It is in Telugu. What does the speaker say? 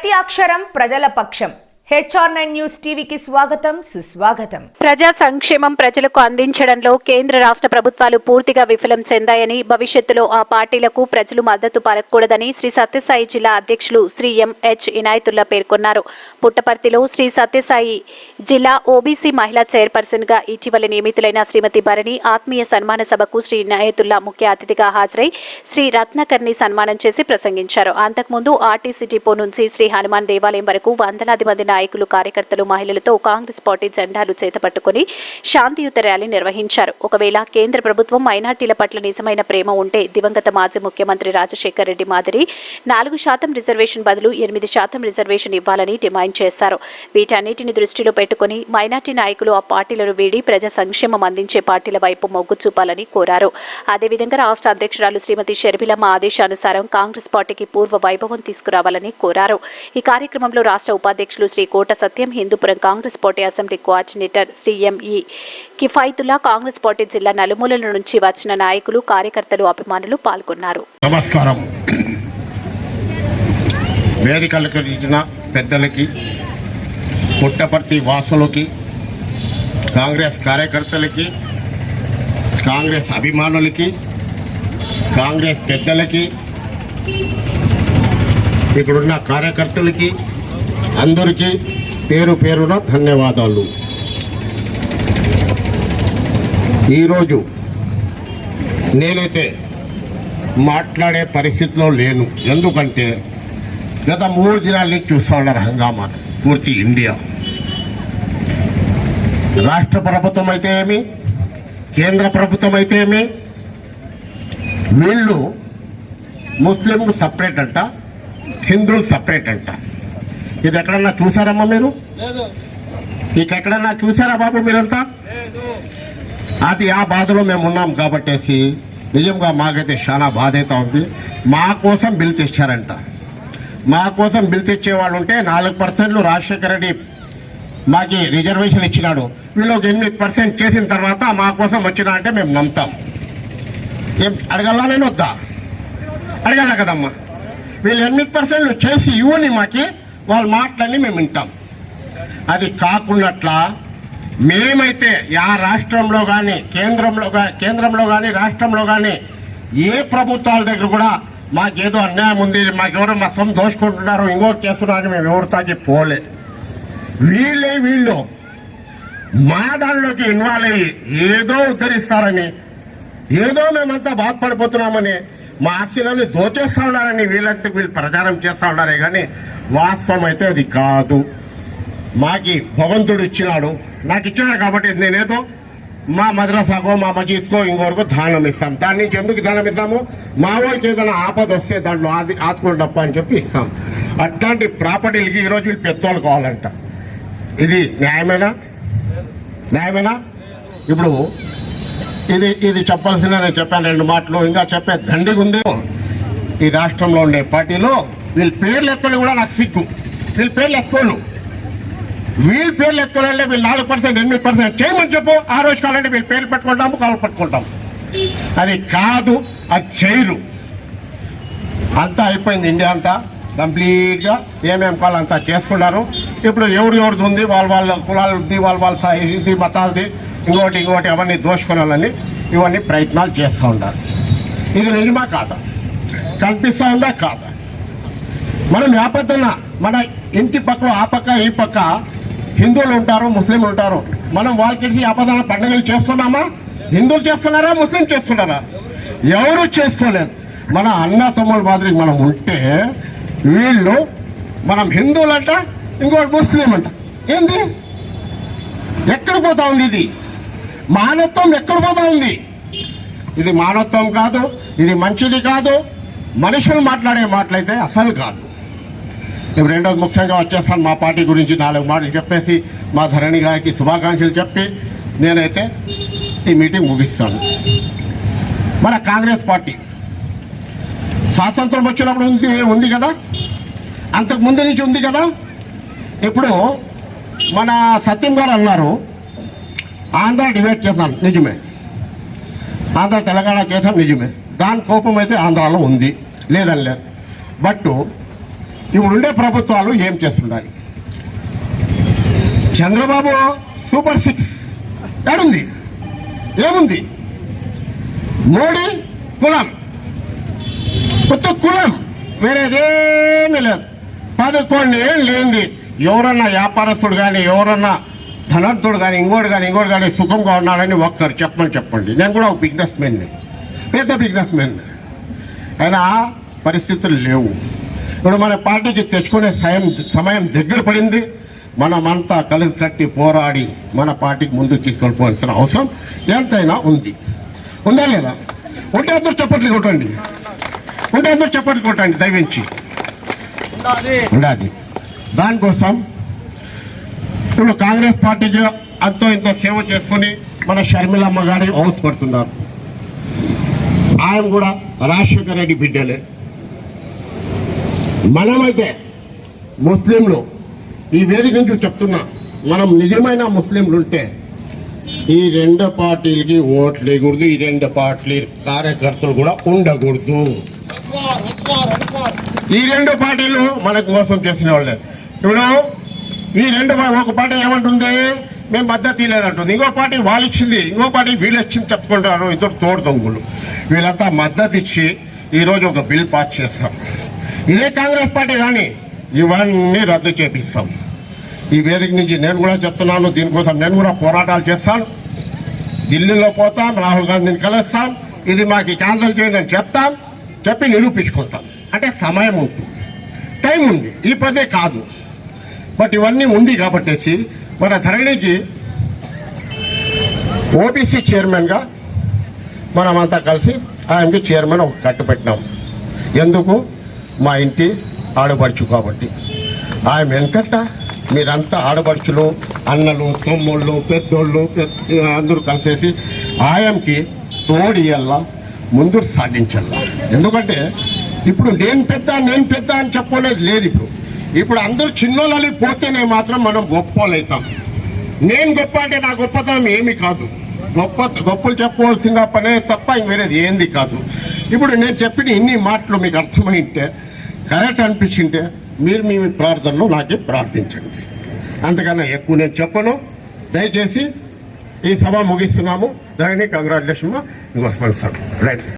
ప్రతి అక్షరం ప్రజల పక్షం. హెచ్ఆర్ నైన్ న్యూస్ టీవీకి స్వాగతం సుస్వాగతం. ప్రజా సంక్షేమం ప్రజలకు అందించడంలో కేంద్ర రాష్ట్ర ప్రభుత్వాలు పూర్తిగా విఫలం చెందాయని భవిష్యత్తులో ఆ పార్టీలకు ప్రజలు మద్దతు పలకూడదని శ్రీ సత్యసాయి జిల్లా అధ్యక్షులు శ్రీ ఎంహెచ్ ఇనాయతుల్లా పేర్కొన్నారు. పుట్టపర్తిలో శ్రీ సత్యసాయి జిల్లా ఓబీసీ మహిళా చైర్పర్సన్గా ఇటీవల నియమితులైన శ్రీమతి భరణి ఆత్మీయ సన్మాన సభకు శ్రీ ఇనాయతుల్లా ముఖ్య అతిథిగా హాజరై శ్రీ రత్నకర్ని సన్మానం చేసి ప్రసంగించారు. అంతకుముందు ఆర్టీసీ డిపో నుంచి శ్రీ హనుమాన్ దేవాలయం వరకు వందలాది మంది నాయకులు కార్యకర్తలు మహిళలతో కాంగ్రెస్ పార్టీ జెండాలు చేతపట్టుకుని శాంతియుత ర్యాలీ నిర్వహించారు. ఒకవేళ కేంద్ర ప్రభుత్వం మైనార్టీల పట్ల నిజమైన ప్రేమ ఉంటే దివంగత మాజీ ముఖ్యమంత్రి రాజశేఖర్ రెడ్డి మాదిరి నాలుగు శాతం రిజర్వేషన్ బదులు ఎనిమిది శాతం రిజర్వేషన్ ఇవ్వాలని డిమాండ్ చేశారు. వీటన్నిటిని దృష్టిలో పెట్టుకుని మైనార్టీ నాయకులు ఆ పార్టీలను వీడి ప్రజా సంక్షేమం అందించే పార్టీల వైపు మొగ్గు చూపాలని కోరారు. అదేవిధంగా రాష్ట్ర అధ్యక్షురాలు శ్రీమతి షర్మిలమ్మ ఆదేశానుసారం కాంగ్రెస్ పార్టీకి పూర్వ వైభవం తీసుకురావాలని కోరారు. ఈ కార్యక్రమంలో రాష్ట్ర ఉపాధ్యక్షులు Shri Kota Satyam Hindupuram Congress party assembly coordinator Shri M E Kifayatullah Congress party జిల్లా నలుమూలల నుంచి వచ్చిన నాయకులు కార్యకర్తలు అభిమానులు పాల్గొన్నారు. నమస్కారం. వేదికలకు ఇచ్చిన పెద్దలకి పుట్టపర్తి వాసులకి కాంగ్రెస్ కార్యకర్తలకి కాంగ్రెస్ అభిమానులకి కాంగ్రెస్ పెద్దలకి ఇక్కడున్న కార్యకర్తలకి అందరికీ పేరు పేరున ధన్యవాదాలు. ఈరోజు నేనైతే మాట్లాడే పరిస్థితిలో లేను. ఎందుకంటే గత మూడు దినాల నుంచి చూస్తూ ఉన్నారు హంగామా. పూర్తి ఇండియా. రాష్ట్ర ప్రభుత్వం అయితే ఏమి? కేంద్ర ప్రభుత్వం అయితే ఏమి? వీళ్ళు ముస్లింలు సపరేట్ అంట హిందువులు సపరేట్ అంట. ఇది ఎక్కడన్నా చూసారమ్మా మీరు? ఇక ఎక్కడన్నా చూసారా బాబు మీరంతా? అది ఆ బాధలో మేము ఉన్నాం కాబట్టేసి నిజంగా మాకైతే చాలా బాధ అయితే ఉంది. మా కోసం బిల్ తెచ్చారంట. మా కోసం బిల్ తెచ్చే వాళ్ళు ఉంటే నాలుగు పర్సెంట్లు రాజశేఖర రెడ్డి మాకి రిజర్వేషన్ ఇచ్చినాడు. వీళ్ళు ఒక ఎనిమిది పర్సెంట్ చేసిన తర్వాత మా కోసం వచ్చినా అంటే మేము నమ్ముతాం. ఏం అడగలనే వద్దా? అడగాల కదమ్మా? వీళ్ళు ఎనిమిది పర్సెంట్లు చేసి ఇవ్వని మాకి. వాళ్ళ మాటలన్నీ మేము వింటాం. అది కాకున్నట్లా మేమైతే యా రాష్ట్రంలో కానీ కేంద్రంలో కేంద్రంలో కానీ రాష్ట్రంలో కానీ ఏ ప్రభుత్వాల దగ్గర కూడా మాకేదో అన్యాయం ఉంది మాకెవరో మా సొమ్ము దోచుకుంటున్నారు ఇంకోటి చేస్తున్నారు అని మేము ఎవరితాకి పోలే. వీళ్ళే వీళ్ళు మా దానిలోకి ఇన్వాల్వ్ అయ్యి ఏదో ఉద్ధరిస్తారని ఏదో మేమంతా బాధపడిపోతున్నామని మా ఆస్తిలోని దోచేస్తూ ఉన్నారని వీళ్ళంతా వీళ్ళు ప్రచారం చేస్తూ ఉన్నారే కానీ వాస్తవం అయితే అది కాదు. మాకి భగవంతుడు ఇచ్చినాడు. నాకు ఇచ్చినాడు కాబట్టి నేనేదో మా మద్రసాకో మా మజీస్కో ఇంకొరకు దానం ఇస్తాం. దాని నుంచి ఎందుకు దానం ఇస్తాము? మా వాళ్ళకి ఏదైనా ఆపద వస్తే దాంట్లో ఆది ఆదుకుంటప్ప అని చెప్పి ఇస్తాం. అట్లాంటి ప్రాపర్టీలకి ఈరోజు వీళ్ళు పెత్తోలు కావాలంట. ఇది న్యాయమేనా? న్యాయమేనా? ఇప్పుడు ఇది ఇది చెప్పాల్సిన నేను చెప్పాను రెండు మాటలు. ఇంకా చెప్పే దండిగా ఉంది ఈ రాష్ట్రంలో ఉండే పార్టీలో వీళ్ళ పేర్లు ఎత్తుకొని కూడా నాకు సిగ్గు. వీళ్ళ పేర్లు ఎత్తుకోను. వీళ్ళ పేర్లు ఎత్తుకోవాలంటే వీళ్ళు నాలుగు పర్సెంట్ ఎనిమిది పర్సెంట్ చేయమని చెప్పు. ఆ రోజు కావాలంటే వీళ్ళ పేర్లు పెట్టుకుంటాము కాళ్ళు పట్టుకుంటాం అది కాదు అది చేయరు. అంతా అయిపోయింది ఇండియా అంతా. కంప్లీట్గా ఏమేం కావాలంతా చేసుకున్నారు. ఇప్పుడు ఎవరు ఎవరిది ఉంది వాళ్ళ వాళ్ళ కులాలది వాళ్ళ వాళ్ళ ఇది మతాలది ఇంకోటి ఇంకోటి అవన్నీ దోషుకునాలని ఇవన్నీ ప్రయత్నాలు చేస్తూ ఉండాలి. ఇది నిజమా కాదా? కనిపిస్తూ ఉందా కాదా? మనం యాపత్తన మన ఇంటి పక్కలో ఆ పక్క ఈ పక్క హిందువులు ఉంటారు ముస్లింలు ఉంటారు. మనం వాళ్ళకి ఆపదన పండుగలు చేస్తున్నామా? హిందువులు చేస్తున్నారా? ముస్లిం చేస్తున్నారా? ఎవరు చేసుకోలేదు? మన అన్న తమ్ముల మాదిరి మనం ఉంటే వీళ్ళు మనం హిందువులంట ఇంకోటి ముస్లిం అంట. ఏంది? ఎక్కడ పోతా ఉంది ఇది? మానవత్వం ఎక్కడ పోతా ఉంది? ఇది మానవత్వం కాదు ఇది మంచిది కాదు మనుషులు మాట్లాడే మాటలైతే అసలు కాదు. ఇప్పుడు రెండోది ముఖ్యంగా వచ్చేస్తాను మా పార్టీ గురించి నాలుగు మాటలు చెప్పేసి మా ధరణి గారికి శుభాకాంక్షలు చెప్పి నేనైతే ఈ మీటింగ్ ముగిస్తాను. మన కాంగ్రెస్ పార్టీ స్వాతంత్రం వచ్చినప్పుడు ఉంది ఉంది కదా? అంతకు ముందు నుంచి ఉంది కదా? ఇప్పుడు మన సత్యం గారు అన్నారు ఆంధ్ర డివైడ్ చేశాను నిజమే. ఆంధ్ర తెలంగాణ చేశాం నిజమే. దాని కోపం అయితే ఆంధ్రాలో ఉంది లేదని లేదు. బట్ ఇప్పుడు ఉండే ప్రభుత్వాలు ఏం చేస్తుండాలి చంద్రబాబు సూపర్ సిక్స్. ఏడుంది? ఏముంది? మోడీ కులం. కొత్త కులం. వేరేదేమీ లేదు. పదకొండు ఏళ్ళు లేనిది. ఎవరన్నా వ్యాపారస్తుడు కానీ ఎవరన్నా ధనవంతుడు కానీ ఇంకోటి కానీ ఇంకోటి కానీ సుఖంగా ఉన్నాడని ఒక్కరు చెప్పమని చెప్పండి. నేను కూడా ఒక బిజినెస్ మ్యాన్ పెద్ద బిజినెస్ మ్యాన్ అయినా పరిస్థితులు లేవు. ఇప్పుడు మన పార్టీకి తెచ్చుకునే సమయం సమయం దగ్గర పడింది. మనమంతా కలిసి కట్టి పోరాడి మన పార్టీకి ముందుకు తీసుకెళ్ళిపోవాల్సిన అవసరం ఎంతైనా ఉంది. ఉందా లేదా? ఉంటే అందరూ చప్పట్లు కొట్టండి. ఉంటే అందరూ చప్పట్లు కొట్టండి దయవించి. ఉండాలి. దానికోసం ఇప్పుడు కాంగ్రెస్ పార్టీకి అంతో ఇంతో సేవ చేసుకుని మన షర్మిలమ్మ గారి హౌస్ ఆయన కూడా రాజశేఖర రెడ్డి బిడ్డలే. మనమైతే ముస్లింలు. ఈ వేదిక నుంచి చెప్తున్నా మనం నిజమైన ముస్లింలు ఉంటే ఈ రెండు పార్టీలకి ఓట్లు వేయకూడదు ఈ రెండు పార్టీ కార్యకర్తలు కూడా ఉండకూడదు. ఈ రెండు పార్టీలు మనకు మోసం చేసిన వాళ్ళే. ఇప్పుడు ఈ రెండు ఒక పార్టీ ఏమంటుంది? మేము మద్దతు ఇవ్వలేదంటుంది. ఇంకో పార్టీ వాళ్ళు ఇచ్చింది ఇంకో పార్టీ వీళ్ళు ఇచ్చింది చెప్పుకుంటారు. ఇద్దరు తోడు దొంగలు. వీళ్ళంతా మద్దతు ఇచ్చి ఈరోజు ఒక బిల్ పాస్ చేస్తాం. ఇదే కాంగ్రెస్ పార్టీ కానీ ఇవన్నీ రద్దు చేపిస్తాం. ఈ వేదిక నుంచి నేను కూడా చెప్తున్నాను దీనికోసం నేను కూడా పోరాటాలు చేస్తాను. ఢిల్లీలో పోతాం రాహుల్ గాంధీని కలుస్తాం. ఇది మాకు క్యాన్సిల్ చేయండి అని చెప్తాం. చెప్పి నిరూపించుకుంటాం. అంటే సమయం ఉంటుంది టైం ఉంది. ఈ పదే కాదు. బట్ ఇవన్నీ ఉంది కాబట్టేసి మన ధరణికి ఓబీసీ చైర్మన్గా మనమంతా కలిసి ఆయనకి చైర్మన్ ఒక కట్టుపెట్టినాం ఎందుకు? మా ఇంటి ఆడపడుచు కాబట్టి. ఆయన వెనకట్ట మీరంతా ఆడపడుచులు అన్నలు తమ్ముళ్ళు పెద్దోళ్ళు అందరూ కలిసేసి ఆయనకి తోడియల్లా ముందుకు సాగించాల. ఎందుకంటే ఇప్పుడు నేను పెద్ద నేను పెద్ద అని చెప్పలేదు లేదు ఇప్పుడు. ఇప్పుడు అందరూ చిన్నోళ్ళని పోతేనే మాత్రం మనం గొప్పలవుతాం అవుతాం నేను గొప్ప అంటే నా గొప్పతనం ఏమీ కాదు. గొప్ప గొప్పలు చెప్పుకోవాల్సిన పనే తప్ప ఇంక వేరేది ఏంది కాదు. ఇప్పుడు నేను చెప్పిన ఇన్ని మాటలు మీకు అర్థమైంటే కరెక్ట్ అనిపించింటే మీరు మీ ప్రార్థనలో నాకే ప్రార్థించండి. అంతకన్నా ఎక్కువ నేను చెప్పను. దయచేసి ఈ సభ ముగిస్తున్నాము. దాన్ని కంగ్రాచులేషన్ ఇంకో స్పందిస్తాను రైట్